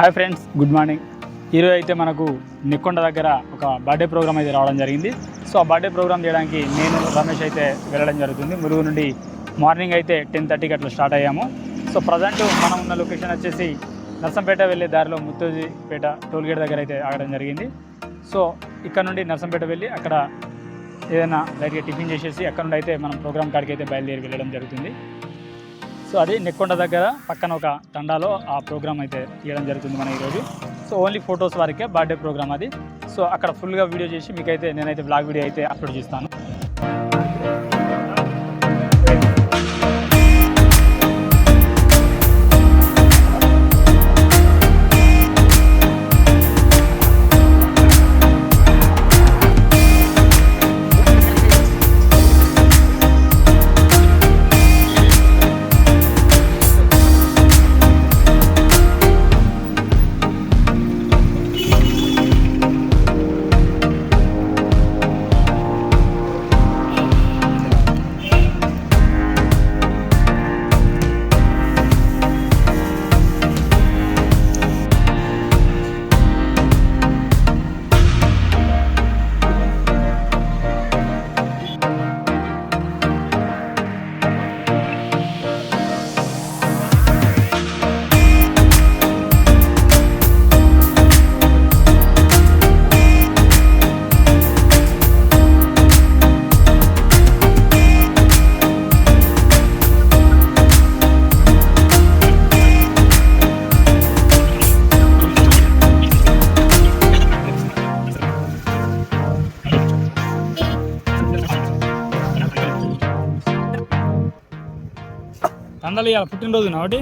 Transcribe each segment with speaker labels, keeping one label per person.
Speaker 1: Hi friends good morning. ఈరోజు అయితే మనకు నిక్కొండ దగ్గర ఒక బర్త్డే ప్రోగ్రామ్ అయితే రావడం జరిగింది. సో ఆ బర్త్డే ప్రోగ్రామ్ చేయడానికి నేను రమేష్ అయితే వెళ్ళడం జరుగుతుంది. మురుగు నుండి మార్నింగ్ అయితే టెన్ థర్టీకి అట్లా స్టార్ట్ అయ్యాము. సో ప్రజెంట్ మనం ఉన్న లొకేషన్ వచ్చేసి నర్సంపేట వెళ్ళే దారిలో ముత్తోజిపేట టోల్ గేట్ దగ్గర అయితే ఆగడం జరిగింది. సో ఇక్కడ నుండి నర్సంపేట వెళ్ళి అక్కడ ఏదైనా లైట్గా టిఫిన్ చేసేసి అక్కడ నుండి అయితే మనం ప్రోగ్రామ్ కాడికి అయితే బయలుదేరి వెళ్ళడం జరుగుతుంది. సో అది నెక్కొండ దగ్గర పక్కన ఒక తండాలో ఆ ప్రోగ్రామ్ అయితే తీయడం జరుగుతుంది మన ఈరోజు. సో ఓన్లీ ఫొటోస్ వరకే బర్త్డే ప్రోగ్రామ్ అది. సో అక్కడ ఫుల్గా వీడియో చేసి మీకైతే నేనైతే బ్లాగ్ వీడియో అయితే అప్లోడ్ చేస్తాను. తండాలు ఇవాళ పుట్టినరోజు ఒకటి?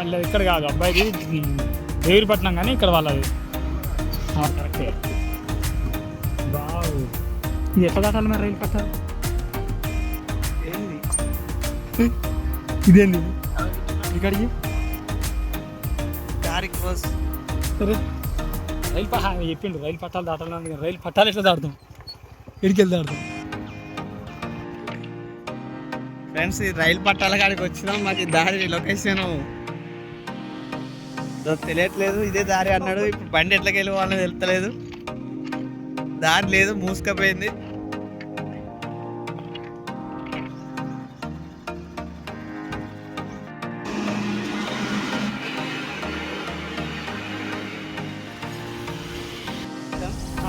Speaker 1: అల్ల ఇక్కడ కాదు అబ్బాయిది దేవిరిపట్నం కానీ ఇక్కడ వాళ్ళది. కరెక్టే. బావు. ఇది ఎట్లా దాటాలి మరి రైలు పట్టాలి ఇదేంది? ఇక్కడికి? సరే. రైలు పట్ట ఆయన చెప్పిండు. రైలు పట్టాలు దాటాలని రైలు పట్టాలు ఎట్లా దాడతాం ఇడికెళ్ళి దాడతాం
Speaker 2: ఫ్రెండ్స్ ఈ రైలు పట్టాల కాడికి వచ్చినాం. మాకు దారి లొకేషన్ తెలియట్లేదు. ఇదే దారి అన్నాడు. ఇప్పుడు బండి ఎట్లకి వెళ్ళి వాళ్ళని తెలుతలేదు. దారి లేదు మూసుకపోయింది.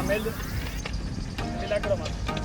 Speaker 2: మేల్. వీళ్ళకి కూడా మాట్లాడు